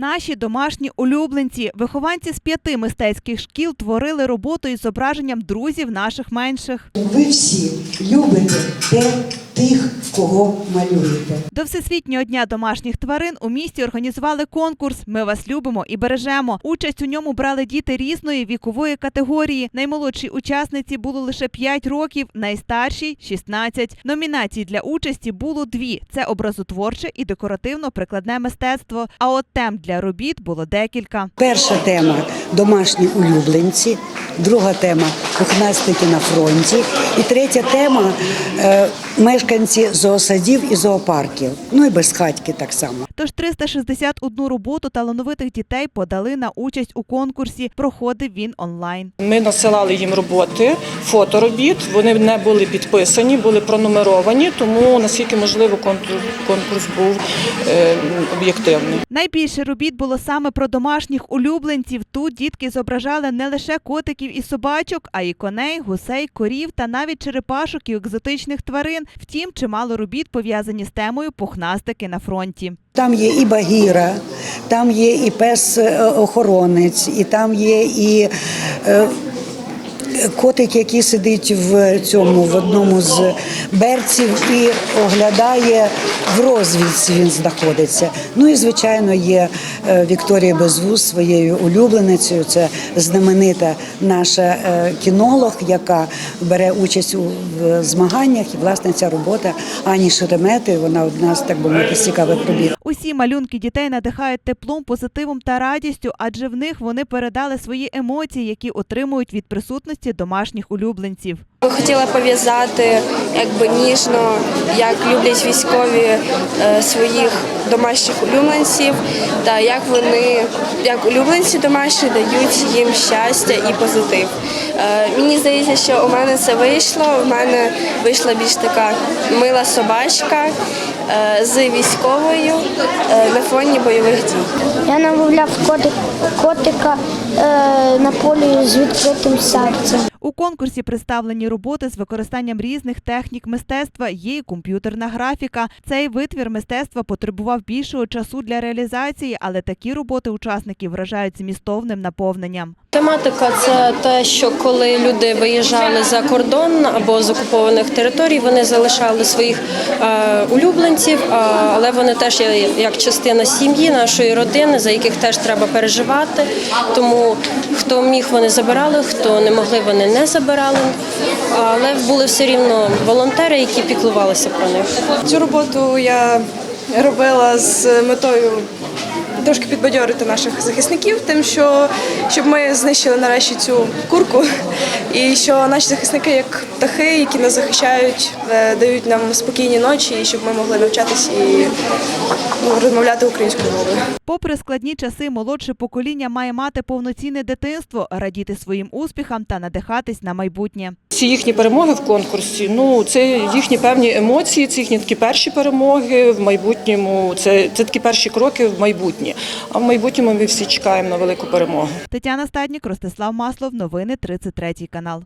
Наші домашні улюбленці, вихованці з п'яти мистецьких шкіл творили роботу із зображенням друзів наших менших. Ви всі любите те, тих, кого малюєте. До Всесвітнього дня домашніх тварин у місті організували конкурс Ми вас любимо і бережемо. Участь у ньому брали діти різної вікової категорії. Наймолодшій учасниці було лише 5 років, найстаршій 16. Номінацій для участі було дві: це образотворче і декоративно-прикладне мистецтво. А от тем для робіт було декілька. Перша тема домашні улюбленці, друга тема пухнастики на фронті. І третя тема е, мешканці зоосадів і зоопарків. Ну і безхатьки так само. Тож 361 роботу талановитих дітей подали на участь у конкурсі. Проходив він онлайн. Ми насилали їм роботи, фоторобіт. Вони не були підписані, були пронумеровані, тому наскільки можливо конкурс, був е, об'єктивний. Найбільше робіт було саме про домашніх улюбленців. Тут дітки зображали не лише котиків і собачок, а й коней, гусей, корів та навіть черепашок і екзотичних тварин. Втім, чимало робіт пов'язані з темою пухнастики на фронті. Там є і багіра, там є і пес-охоронець, і там є і е, котик, який сидить в цьому в одному з берців і оглядає в розвідці. Він знаходиться. Ну і звичайно є е, Вікторія Безвуз своєю улюбленицею. Це знаменита наша е, кінолог, яка бере участь у змаганнях. І власне ця робота Ані Шеремети. Вона одна з так би мовити цікавих робіт. Усі малюнки дітей надихають теплом, позитивом та радістю, адже в них вони передали свої емоції, які отримують від присутності домашніх улюбленців. Хотіла пов'язати якби ніжно, як люблять військові е, своїх домашніх улюбленців, та як вони, як улюбленці домашні, дають їм щастя і позитив. Е, Мені здається, що у мене це вийшло. У мене вийшла більш така мила собачка з військовою е, на фоні бойових дій. Я намовляв котик, котика е, на полі з відкритим серцем. У конкурсі представлені роботи з використанням різних технік мистецтва. Є і комп'ютерна графіка. Цей витвір мистецтва потребував більшого часу для реалізації, але такі роботи учасників вражають змістовним наповненням. Тематика це те, що коли люди виїжджали за кордон або з окупованих територій, вони залишали своїх е, улюбленців, але вони теж є як частина сім'ї, нашої родини, за яких теж треба переживати. Тому хто міг, вони забирали, хто не могли, вони не забирали. Але були все рівно волонтери, які піклувалися про них. Цю роботу я робила з метою трошки підбадьорити наших захисників, тим, що щоб ми знищили нарешті цю курку, і що наші захисники, як птахи, які нас захищають, е, дають нам спокійні ночі, і щоб ми могли навчатися і ну, розмовляти українською мовою. Попри складні часи, молодше покоління має мати повноцінне дитинство, радіти своїм успіхам та надихатись на майбутнє. Ці їхні перемоги в конкурсі, ну це їхні певні емоції, це їхні такі перші перемоги в майбутньому. Це, це такі перші кроки в майбутнє. А в майбутньому ми всі чекаємо на велику перемогу. Тетяна Стаднік, Ростислав Маслов. Новини 33 канал.